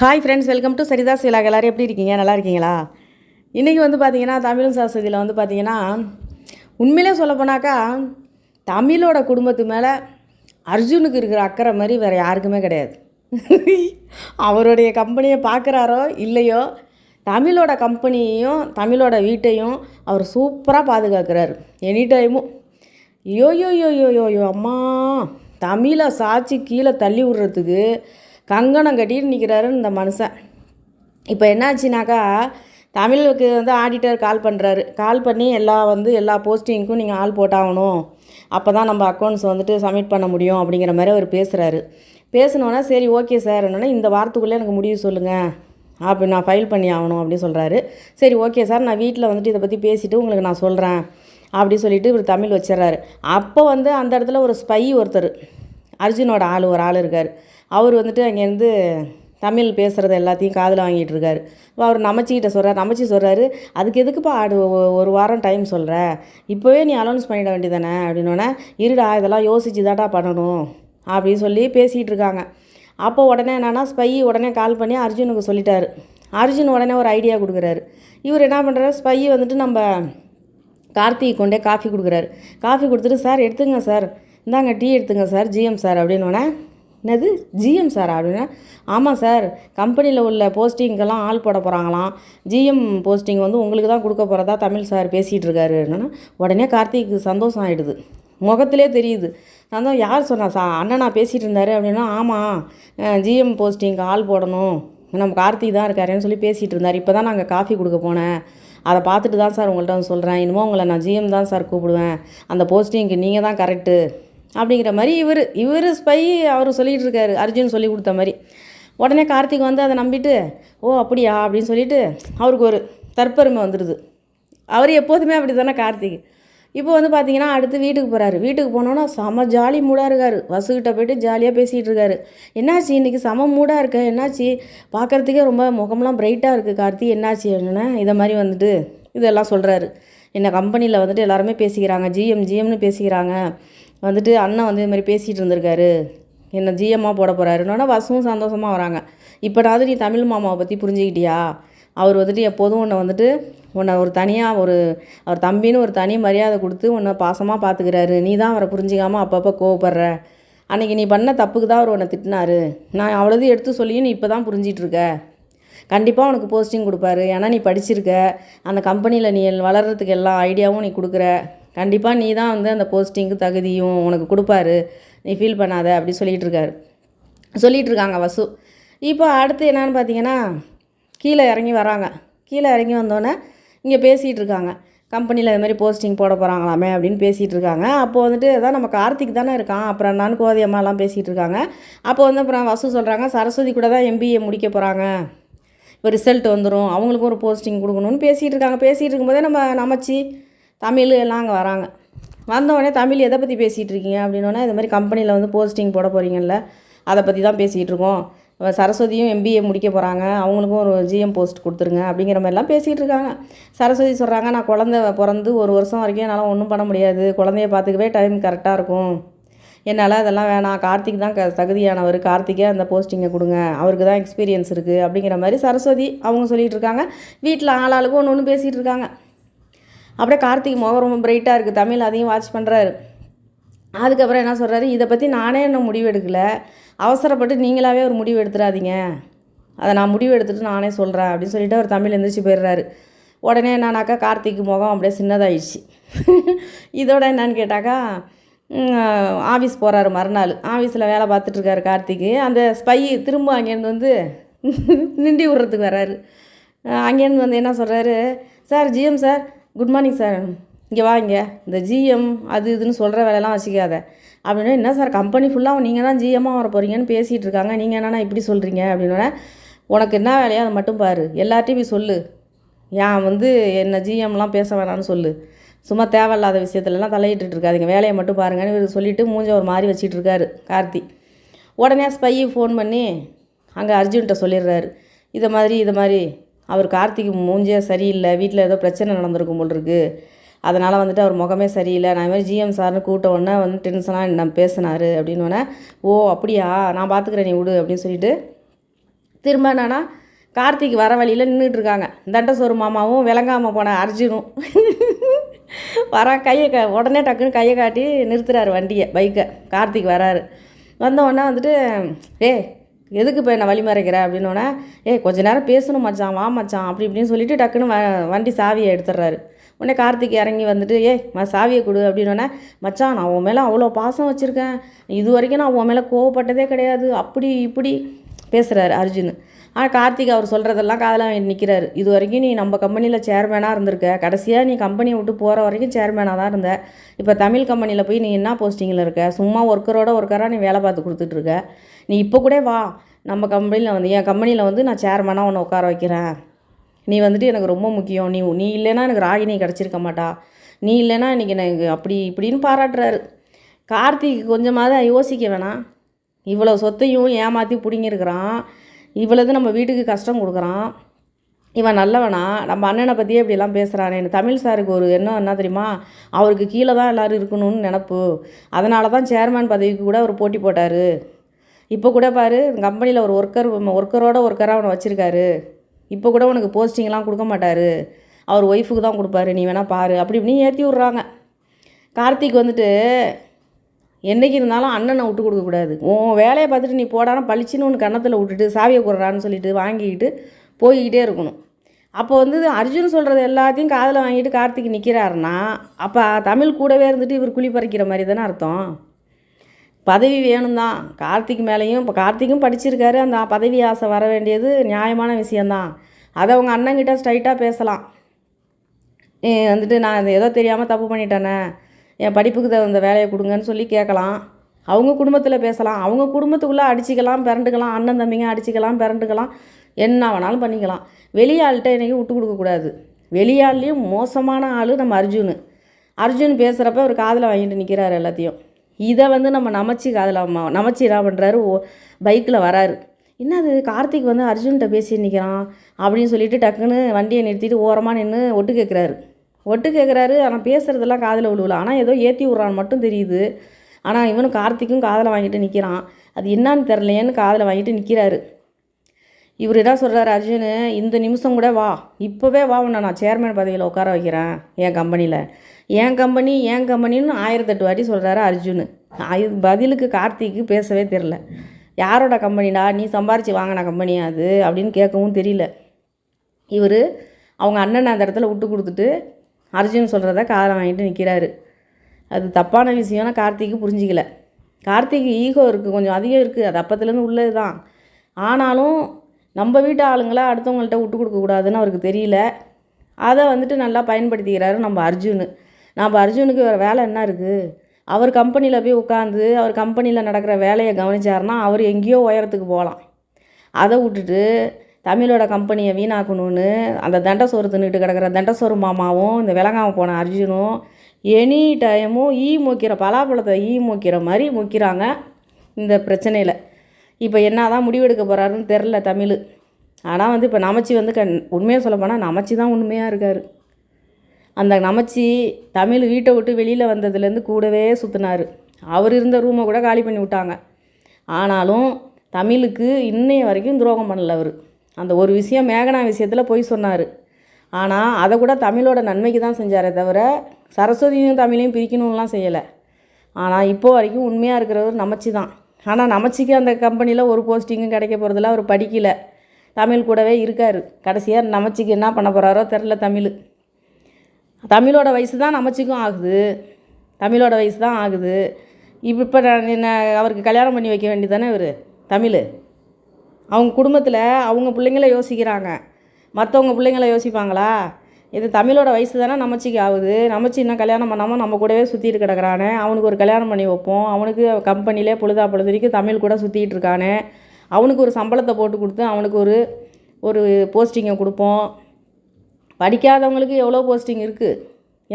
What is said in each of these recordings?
Hi friends welcome to Saritha's vlog எல்லோரும் எப்படி இருக்கீங்க? நல்லா இருக்கீங்களா? இன்றைக்கி வந்து பார்த்தீங்கன்னா தமிழும் சாஸ்திரத்தில் வந்து பார்த்தீங்கன்னா உண்மையிலே சொல்லப்போனாக்கா தமிழோட குடும்பத்து மேலே அர்ஜுனுக்கு இருக்கிற அக்கறை மாதிரி வேறு யாருக்குமே கிடையாது. அவருடைய கம்பெனியை பார்க்குறாரோ இல்லையோ தமிழோட கம்பெனியையும் தமிழோட வீட்டையும் அவர் சூப்பராக பாதுகாக்கிறாரு. எனி டைமும் யோ யோ யோ யோ யோ யோ அம்மா தமிழை சாட்சி கீழே தள்ளி விடுறதுக்கு கங்கணம் கட்டிட்டு நிற்கிறாரு இந்த மனுஷன். இப்போ என்னாச்சுனாக்கா தமிழுக்கு வந்து ஆடிட்டர் கால் பண்ணுறாரு கால் பண்ணி எல்லா வந்து எல்லா போஸ்டிங்க்கும் நீங்கள் ஆள் போட்டாகணும். அப்போ தான் நம்ம அக்கௌண்ட்ஸ் வந்துட்டு சப்மிட் பண்ண முடியும் அப்படிங்கிற மாதிரி அவர் பேசுகிறாரு பேசினோன்னா சரி ஓகே சார் என்னென்னா இந்த வாரத்துக்குள்ளே எனக்கு முடிவு சொல்லுங்கள் அப்படி நான் ஃபைல் பண்ணி ஆகணும் அப்படின்னு சொல்கிறாரு சரி ஓகே சார் நான் வீட்டில் வந்துட்டு இதை பற்றி பேசிவிட்டு உங்களுக்கு நான் சொல்கிறேன் அப்படி சொல்லிட்டு இவர் தமிழ் வச்சிடறாரு. அப்போ வந்து அந்த இடத்துல ஒரு ஸ்பை ஒருத்தர் அர்ஜுனோட ஆள் ஒரு ஆள் இருக்கார். அவர் வந்துட்டு அங்கேருந்து தமிழ் பேசுகிறது எல்லாத்தையும் காதில் வாங்கிட்டு இருக்காரு. இப்போ அவர் நமச்சிக்கிட்ட சொல்கிறார் நமச்சி சொல்கிறாரு அதுக்கு எதுக்குப்பா ஆடு ஒரு வாரம் டைம் சொல்கிற இப்போவே நீ அலௌன்ஸ் பண்ணிட வேண்டியதானே அப்படின்னோடனே இருடா இதெல்லாம் யோசிச்சு தாட்டா பண்ணணும் அப்படின்னு சொல்லி பேசிகிட்டு இருக்காங்க. அப்போ உடனே என்னன்னா ஸ்பை உடனே கால் பண்ணி அர்ஜுனுக்கு சொல்லிட்டாரு. அர்ஜுன் உடனே ஒரு ஐடியா கொடுக்குறாரு. இவர் என்ன பண்ணுறாரு ஸ்பை வந்துட்டு நம்ம கார்த்திக் கொண்டே காஃபி கொடுக்குறாரு. காஃபி கொடுத்துட்டு சார் எடுத்துங்க சார். இந்தாங்க டீ எடுத்துங்க சார் ஜிஎம் சார் அப்படின்னோடனே என்னது? ஜிஎம் சார் அப்படின்னா ஆமாம் சார் கம்பெனியில் உள்ள போஸ்டிங்கெல்லாம் ஆள் போட போகிறாங்களாம் ஜிஎம் போஸ்டிங் வந்து உங்களுக்கு தான் கொடுக்க போகிறதா தமிழ் சார் பேசிகிட்டு இருக்காரு. என்னன்னா உடனே கார்த்திக்கு சந்தோஷம் ஆகிடுது முகத்திலே தெரியுது. சந்தோஷம் யார் சொன்னா? சா அண்ணனா பேசிகிட்டு இருந்தாரு அப்படின்னா ஆமாம் ஜிஎம் போஸ்டிங்க்கு ஆள் போடணும். நம்ம கார்த்திக் தான் இருக்காருன்னு சொல்லி பேசிகிட்டு இருந்தார். இப்போ தான் நாங்கள் காஃபி கொடுக்க போனேன். அதை பார்த்துட்டு தான் சார் உங்கள்கிட்ட வந்து சொல்கிறேன் இனிமேல் உங்களை நான் ஜிஎம் தான் சார் கூப்பிடுவேன். அந்த போஸ்டிங்க்கு நீங்கள் தான் கரெக்டு அப்படிங்கிற மாதிரி இவர் இவர் ஸ்பை அவர் சொல்லிகிட்டு இருக்காரு அர்ஜுன் சொல்லி கொடுத்த மாதிரி. உடனே கார்த்திக் வந்து அதை நம்பிட்டு ஓ அப்படியா? அப்படின்னு சொல்லிட்டு அவருக்கு ஒரு தற்பெருமை வந்துடுது அவர் எப்போதுமே அப்படி தானே கார்த்திக்? இப்போ வந்து பார்த்தீங்கன்னா அடுத்து வீட்டுக்கு போகிறாரு வீட்டுக்கு போனோன்னா செம ஜாலி மூடாக இருக்காரு. வசுக்கிட்ட போயிட்டு ஜாலியாக பேசிகிட்டு இருக்காரு. என்னாச்சு? இன்றைக்கி செம மூடாக இருக்க. என்னாச்சு? பார்க்குறதுக்கே ரொம்ப முகம்லாம் பிரைட்டாக இருக்குது கார்த்தி. என்னாச்சு? என்னென்ன இதை மாதிரி வந்துட்டு இதெல்லாம் சொல்கிறாரு என்ன கம்பெனியில் வந்துட்டு எல்லாருமே பேசிக்கிறாங்க. ஜிஎம் ஜிஎம்னு பேசிக்கிறாங்க. வந்துட்டு அண்ணன் வந்து இது மாதிரி பேசிகிட்டு இருந்திருக்காரு. என்ன ஜிஎம்மாக போட போகிறாருன்னொன்னே வசுவும் சந்தோஷமாக வராங்க. இப்போனாவது நீ தமிழ் மாமாவை பற்றி புரிஞ்சுக்கிட்டியா? அவர் வந்துட்டு எப்போதும் உன்னை வந்துட்டு உன்னை ஒரு தனியாக ஒரு அவர் தம்பின்னு ஒரு தனி மரியாதை கொடுத்து உன்னை பாசமாக பார்த்துக்கிறாரு நீ தான் அவரை புரிஞ்சிக்காமல் அப்பப்போ கோவப்படுற. அன்றைக்கி நீ பண்ண தப்புக்கு தான் அவர் உன்னை திட்டினாரு. நான் அவ்வளோதையும் எடுத்து சொல்லியும் நீ இப்போ தான் புரிஞ்சிகிட்ருக்க கண்டிப்பாக உனக்கு போஸ்டிங் கொடுப்பாரு. ஏன்னா நீ படிச்சிருக்க. அந்த கம்பெனியில் நீ வளர்கிறதுக்கு எல்லா ஐடியாவும் நீ கொடுக்குற. கண்டிப்பாக நீ தான் வந்து அந்த போஸ்டிங்க்கு தகுதியும் உனக்கு கொடுப்பாரு. நீ ஃபீல் பண்ணாத அப்படி சொல்லிகிட்டு இருக்காரு சொல்லிகிட்டு இருக்காங்க வசு. இப்போ அடுத்து என்னன்னு பார்த்தீங்கன்னா கீழே இறங்கி வராங்க. கீழே இறங்கி வந்தோடனே இங்கே பேசிகிட்டு இருக்காங்க கம்பெனியில் இது மாதிரி போஸ்டிங் போட போகிறாங்களாமே அப்படின்னு பேசிகிட்டு இருக்காங்க அப்போது வந்துட்டு அதான் நம்ம கார்த்திக் தானே இருக்கான். அப்புறம் நான் கோதை அம்மாலாம் பேசிகிட்டு இருக்காங்க அப்போ வந்து அப்புறம் வசு சொல்கிறாங்க சரஸ்வதி கூட தான் எம்பிஏ முடிக்க போகிறாங்க இப்போ ரிசல்ட் வந்துடும் அவங்களுக்கும் ஒரு போஸ்டிங் கொடுக்கணும்னு பேசிகிட்டு இருக்காங்க பேசிகிட்டு இருக்கும்போதே நம்ம நமச்சி தமிழ் எல்லாம் அங்கே வராங்க. வந்தவொடனே தமிழ் எதை பற்றி பேசிகிட்டு இருக்கீங்க அப்படின்னோடனே இது மாதிரி கம்பெனியில் வந்து போஸ்டிங் போட போகிறீங்கல்ல அதை பற்றி தான் பேசிகிட்டு இருக்கோம். சரஸ்வதியும் எம்பிஏ முடிக்க போகிறாங்க அவங்களுக்கும் ஒரு ஜிஎம் போஸ்ட் கொடுத்துருங்க அப்படிங்கிற மாதிரிலாம் பேசிகிட்டு இருக்காங்க. சரஸ்வதி சொல்கிறாங்க நான் குழந்த பிறந்து ஒரு வருஷம் வரைக்கும் என்னால் ஒன்றும் பண்ண முடியாது. குழந்தைய பார்த்துக்கவே டைம் கரெக்டாக இருக்கும். என்னால் அதெல்லாம் வேணாம். கார்த்திக் தான் க தகுதியானவர். கார்த்திக்கே அந்த போஸ்டிங்கை கொடுங்க. அவருக்கு தான் எக்ஸ்பீரியன்ஸ் இருக்குது அப்படிங்கிற மாதிரி சரஸ்வதி அவங்க சொல்லிகிட்டு இருக்காங்க. வீட்டில் ஆளாளுக்கும் ஒன்று ஒன்று பேசிகிட்டு இருக்காங்க. அப்படியே கார்த்திக் முகம் ரொம்ப பிரைட்டாக இருக்குது தமிழ் அதையும் வாட்ச் பண்ணுறாரு அதுக்கப்புறம் என்ன சொல்கிறாரு இதை பற்றி நானே இன்னும் முடிவு எடுக்கலை. அவசரப்பட்டு நீங்களாவே ஒரு முடிவு எடுத்துடாதீங்க. அதை நான் முடிவு எடுத்துகிட்டு நானே சொல்கிறேன் அப்படின்னு சொல்லிட்டு அவர் தமிழ் எந்திரிச்சு போயிடுறாரு. உடனே என்னானாக்கா கார்த்திக் முகம் அப்படியே சின்னதாகிடுச்சு இதோட என்னன்னு கேட்டாக்கா ஆஃபீஸ் போகிறாரு மறுநாள். ஆஃபீஸில் வேலை பார்த்துட்ருக்காரு கார்த்திக்கு. அந்த ஸ்பை திரும்ப அங்கேருந்து வந்து நிண்டி விடுறதுக்கு வராரு. அங்கேருந்து வந்து என்ன சொல்கிறாரு sir GM sir good morning sir இங்கே வா இங்கே. இந்த ஜிஎம் அது இதுன்னு சொல்கிற வேலையெல்லாம் வச்சுக்காத. அப்படின்னா என்ன சார் கம்பெனி ஃபுல்லாக நீங்கள் தான் ஜிஎம்மாக வர போகிறீங்கன்னு பேசிகிட்டு இருக்காங்க. நீங்கள் என்னென்னா இப்படி சொல்கிறீங்க அப்படின்னோடனே உனக்கு என்ன வேலையோ அதை மட்டும் பாரு. எல்லார்ட்டையும் போய் சொல்லு. ஏன் வந்து என்ன ஜிஎம்லாம் பேச வேணாம்னு சொல்லு. சும்மா தேவையில்லாத விஷயத்துலலாம் தலையிட்டு இருக்காதிங்க. வேலையை மட்டும் பாருங்கன்னு இவர் சொல்லிவிட்டு மூஞ்ச ஒரு மாதிரி வச்சிட்டு இருக்காரு கார்த்தி. உடனே ஸ்பையை ஃபோன் பண்ணி அங்கே அர்ஜுன்கிட்ட சொல்லிடுறாரு. இதை மாதிரி இதை மாதிரி அவர் கார்த்திக் மூஞ்சே சரியில்லை வீட்டில் ஏதோ பிரச்சனை நடந்திருக்கும் போல் இருக்கு. அதனால் வந்துட்டு அவர் முகமே சரியில்லை. நான் மாதிரி ஜிஎம் சார்னு கூட்ட உடனே வந்து டென்ஷனாக என்ன பேசினாரு அப்படின்னோடனே ஓ அப்படியா? நான் பார்த்துக்கிறேன் நீ விடு அப்படின்னு சொல்லிட்டு திரும்ப என்னன்னா கார்த்திக் வர வழியில் நின்றுட்டு இருக்காங்க. தண்டசோறு மாமாவும் விளங்காமல் போன அர்ஜுனும் வர கையை க உடனே டக்குன்னு கையை காட்டி நிறுத்துறாரு வண்டியை பைக்கை. கார்த்திக் வராரு. வந்த உடனே வந்துட்டு ஏய் எதுக்கு இப்போ என்ன வழி மறைக்கிற அப்படின்னோடனே ஏய் கொஞ்ச நேரம் பேசணும் மச்சான் வா மச்சான் அப்படி இப்படின்னு சொல்லிட்டு டக்குன்னு வ வண்டி சாவியை எடுத்துடுறாரு. உடனே கார்த்திக் இறங்கி வந்துட்டு ஏய் ம சாவியை கொடு அப்படின்னோடனே மச்சான் நான் உன் மேலே அவ்வளோ பாசம் வச்சுருக்கேன். இது வரைக்கும் நான் உன் மேலே கோவப்பட்டதே கிடையாது. அப்படி இப்படி பேசுகிறாரு அர்ஜுன். ஆனால் கார்த்திக் அவர் சொல்கிறதெல்லாம் காதில் நிற்கிறாரு இது வரைக்கும் நீ நம்ம கம்பெனியில் சேர்மேனாக இருந்திருக்க. கடைசியாக நீ கம்பெனியை விட்டு போகிற வரைக்கும் சேர்மேனாக தான் இருந்த. இப்போ தமிழ் கம்பெனியில் போய் நீ என்ன போஸ்டிங்கில் இருக்க? சும்மா ஒர்க்கரோட ஒர்க்கராக நீ வேலை பார்த்து கொடுத்துட்ருக்க நீ இப்போ கூட வா. நம்ம கம்பெனியில் வந்து என் கம்பெனியில் வந்து நான் சேர்மேனாக உன்னை உட்கார வைக்கிறேன். நீ வந்துட்டு எனக்கு ரொம்ப முக்கியம். நீ நீ இல்லைன்னா எனக்கு ராகினி கிடச்சிருக்க மாட்டா. நீ இல்லைன்னா இன்றைக்கி எனக்கு அப்படி இப்படின்னு பாராட்டுறாரு. கார்த்திக் கொஞ்சமாவது யோசிக்க வேணாம். இவ்வளோ சொத்தையும் ஏமாற்றி பிடிங்கிருக்கிறான் இவ்வளவு நம்ம வீட்டுக்கு கஷ்டம் கொடுக்குறான். இவன் நல்லவனா? நம்ம அண்ணனை பற்றியே இப்படிலாம் பேசுகிறானே தமிழ் சாருக்கு ஒரு எண்ணம் என்ன தெரியுமா? அவருக்கு கீழே தான் எல்லோரும் இருக்கணும்னு நினப்பு. அதனால தான் சேர்மேன் பதவிக்கு கூட அவர் போட்டி போட்டார். இப்போ கூட பாரு கம்பெனியில் ஒரு ஒர்க்கர் ஒர்க்கரோட ஒர்க்கராக அவனை வச்சுருக்காரு. இப்போ கூட உனக்கு போஸ்டிங்லாம் கொடுக்க மாட்டார். அவர் ஒய்ஃபுக்கு தான் கொடுப்பாரு. நீ வேணால் பாரு. அப்படி இப்படின்னு ஏற்றி விட்றாங்க. கார்த்திக் வந்துட்டு என்றைக்கு இருந்தாலும் அண்ணனை விட்டு கொடுக்கக்கூடாது உன் வேலையை பார்த்துட்டு நீ போடாமல் பளிச்சுன்னு ஒன்று கன்னத்தில் விட்டுட்டு சாவியை கொடுறான்னு சொல்லிட்டு வாங்கிக்கிட்டு போய்கிட்டே இருக்கணும். அப்போ வந்து அர்ஜுன் சொல்கிறது எல்லாத்தையும் காதில் வாங்கிட்டு கார்த்திக் நிற்கிறாருன்னா அப்போ தமிழ் கூடவே இருந்துட்டு இவர் குழி பறிக்கிற மாதிரி தானே அர்த்தம்? பதவி வேணும் தான் கார்த்திக் மேலேயும் இப்போ கார்த்திக்கும் படிச்சிருக்காரு. அந்த பதவி ஆசை வர வேண்டியது நியாயமான விஷயந்தான் அதை அவங்க அண்ணங்கிட்ட ஸ்ட்ரைட்டாக பேசலாம். வந்துட்டு நான் ஏதோ தெரியாமல் தப்பு பண்ணிட்டேனே. என் படிப்புக்கு தகுந்த வேலையை கொடுங்கன்னு சொல்லி கேட்கலாம். அவங்க குடும்பத்தில் பேசலாம். அவங்க குடும்பத்துக்குள்ளே அடிச்சிக்கலாம் பிறண்டுக்கலாம் அண்ணன் தம்பிங்க அடிச்சிக்கலாம் பிறண்டுக்கலாம் என்ன வேணாலும் பண்ணிக்கலாம். வெளியாள்கிட்ட இன்றைக்கி விட்டு கொடுக்கக்கூடாது வெளியாள்லேயும் மோசமான ஆள் நம்ம அர்ஜுன். அர்ஜுன் பேசுகிறப்ப அவர் காதில் வாங்கிட்டு நிற்கிறாரு எல்லாத்தையும். இதை வந்து நம்ம நமச்சி காதில் நமச்சி என்ன பண்ணுறாரு பைக்கில் வராரு. என்னது கார்த்திக் வந்து அர்ஜுன்கிட்ட பேசி நிற்கிறான் அப்படின்னு சொல்லிட்டு டக்குன்னு வண்டியை நிறுத்திட்டு ஓரமாக நின்று ஒட்டு கேட்குறாரு ஒட்டு கேட்குறாரு ஆனால் பேசுகிறதெல்லாம் காதில் விழுவல. ஆனால் ஏதோ ஏற்றி விட்றான்னு மட்டும் தெரியுது. ஆனால் இவனும் கார்த்திக்கும் காதில் வாங்கிட்டு நிற்கிறான் அது என்னன்னு தெரிலையேன்னு காதில் வாங்கிட்டு நிற்கிறாரு இவர் என்ன சொல்கிறாரு அர்ஜுன் இந்த நிமிஷம் கூட வா. இப்போவே வா உன்னை நான் சேர்மேன் பதவியில் உட்கார வைக்கிறேன் என் கம்பெனியில் என் கம்பெனி என் கம்பெனின்னு ஆயிரத்தெட்டு வாட்டி சொல்கிறாரு அர்ஜுன். இது பதிலுக்கு கார்த்திக்கு பேசவே தெரில யாரோட கம்பெனிடா? நீ சம்பாரித்து வாங்கின கம்பெனியா அது? அப்படின்னு கேட்கவும் தெரியல. இவர் அவங்க அண்ணனை அந்த இடத்துல விட்டு கொடுத்துட்டு அர்ஜுன் சொல்கிறத காதில் வாங்கிட்டு நிற்கிறாரு அது தப்பான விஷயம்னா கார்த்திக்கு புரிஞ்சிக்கல. கார்த்திக் ஈகோ இருக்குது கொஞ்சம் அதிகம் இருக்குது அது அப்பத்துலேருந்து உள்ளது தான் ஆனாலும் நம்ம வீட்டு ஆளுங்களை அடுத்தவங்கள்ட்ட விட்டு கொடுக்கக்கூடாதுன்னு அவருக்கு தெரியல. அதை வந்துட்டு நல்லா பயன்படுத்திக்கிறாரு நம்ம அர்ஜுன். நம்ம அர்ஜுனுக்கு வேறு வேலை என்ன இருக்குது அவர் கம்பெனியில் போய் உட்காந்து அவர் கம்பெனியில் நடக்கிற வேலையை கவனிச்சாருன்னா அவர் எங்கேயோ உயரத்துக்கு போகலாம். அதை விட்டுட்டு தமிழோட கம்பெனியை வீணாக்கணும்னு அந்த தண்டசோறு தின்னுட்டு கிடக்கிற தண்டசோறு மாமாவும் இந்த விளங்காம போன அர்ஜுனும் எனி டைமும் ஈ மூக்கிற பலாப்பழத்தை ஈ மூக்கிற மாதிரி மூக்கிறாங்க இந்த பிரச்சனையில். இப்போ என்ன தான் முடிவெடுக்க போகிறாருன்னு தெரில தமிழ். ஆனால் வந்து இப்போ நமச்சி வந்து கண் உண்மையாக சொல்ல போனால் நமச்சி தான் உண்மையாக இருக்கார். அந்த நமச்சி தமிழ் வீட்டை விட்டு வெளியில் வந்ததுலேருந்து கூடவே சுற்றினார் அவர் இருந்த ரூமை கூட காலி பண்ணி விட்டாங்க. ஆனாலும் தமிழுக்கு இன்னைய வரைக்கும் துரோகம் பண்ணல அவர். அந்த ஒரு விஷயம் மேகனா விஷயத்தில் போய் சொன்னார். ஆனால் அதை கூட தமிழோட நன்மைக்கு தான் செஞ்சாரே தவிர சரஸ்வதியும் தமிழையும் பிரிக்கணும்லாம் செய்யலை. ஆனால் இப்போ வரைக்கும் உண்மையாக இருக்கிறவர் நமச்சி தான். ஆனால் நமச்சிக்கு அந்த கம்பெனியில் ஒரு போஸ்டிங்கும் கிடைக்க போகிறதில்ல அவர் படிக்கல. தமிழ் கூடவே இருக்கார். கடைசியாக நமச்சிக்கு என்ன பண்ண போகிறாரோ தெரில தமிழ். தமிழோட வயசு தான் நமச்சிக்கும் ஆகுது. தமிழோட வயசு தான் ஆகுது. இப்போ இப்போ நான் என்ன அவருக்கு கல்யாணம் பண்ணி வைக்க வேண்டியதானே இவர்? தமிழ். அவங்க குடும்பத்தில் அவங்க பிள்ளைங்கள யோசிக்கிறாங்க. மற்றவங்க பிள்ளைங்கள யோசிப்பாங்களா? இது தமிழோட வயசு தானே நமச்சிக்கு ஆகுது. நமச்சி இன்னும் கல்யாணம் பண்ணாமல் நம்ம கூடவே சுற்றிட்டு கிடக்குறானே. அவனுக்கு ஒரு கல்யாணம் பண்ணி வைப்போம். அவனுக்கு கம்பெனிலே பொழுதா பொழுதுக்கு தமிழ் கூட சுற்றிட்டு இருக்கானே. அவனுக்கு ஒரு சம்பளத்தை போட்டு கொடுத்து அவனுக்கு ஒரு ஒரு போஸ்டிங்கை கொடுப்போம். படிக்காதவங்களுக்கு எவ்வளோ போஸ்டிங் இருக்குது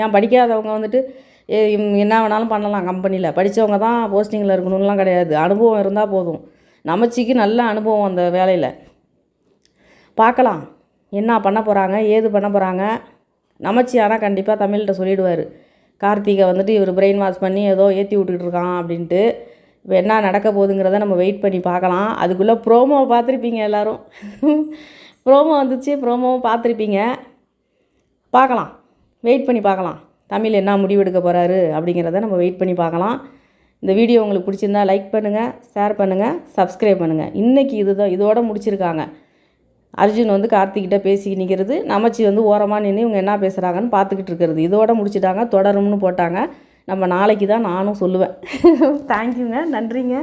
ஏன் படிக்காதவங்க வந்துட்டு என்ன வேணாலும் பண்ணலாம் கம்பெனியில் படித்தவங்க தான் போஸ்டிங்கில் இருக்கணும்லாம் கிடையாது. அனுபவம் இருந்தால் போதும். நமச்சிக்கு நல்ல அனுபவம் அந்த வேலையில். பார்க்கலாம். என்ன பண்ண போகிறாங்க ஏது பண்ண போகிறாங்க நமச்சி ஆனால் கண்டிப்பாக தமிழ்கிட்ட சொல்லிடுவார். கார்த்திகை வந்துட்டு இவர் பிரெயின் வாஷ் பண்ணி ஏதோ ஏற்றி விட்டுக்கிட்டு இருக்கான் அப்படின்ட்டு. என்ன நடக்க போகுதுங்கிறத நம்ம வெயிட் பண்ணி பார்க்கலாம். அதுக்குள்ளே ப்ரோமோவை பார்த்துருப்பீங்க எல்லோரும். ப்ரோமோ வந்துச்சு ப்ரோமோவும் பார்த்துருப்பீங்க. பார்க்கலாம். வெயிட் பண்ணி பார்க்கலாம். தமிழ் என்ன முடிவெடுக்க போகிறாரு அப்படிங்கிறத நம்ம வெயிட் பண்ணி பார்க்கலாம். இந்த வீடியோ உங்களுக்கு பிடிச்சிருந்தா லைக் பண்ணுங்கள் ஷேர் பண்ணுங்கள் சப்ஸ்கிரைப் பண்ணுங்கள் இன்றைக்கி இதுதான் இதோட முடிச்சிருக்காங்க. அர்ஜுன் வந்து கார்த்திக்கிட்ட பேசி நிற்கிறது நமச்சி வந்து ஓரமாக நின்று இவங்க என்ன பேசுகிறாங்கன்னு பார்த்துக்கிட்டு இருக்கிறது. இதோட முடிச்சிட்டாங்க தொடரும்னு போட்டாங்க. நம்ம நாளைக்கு தான் நானும் சொல்லுவேன். தேங்க்யூங்க நன்றிங்க.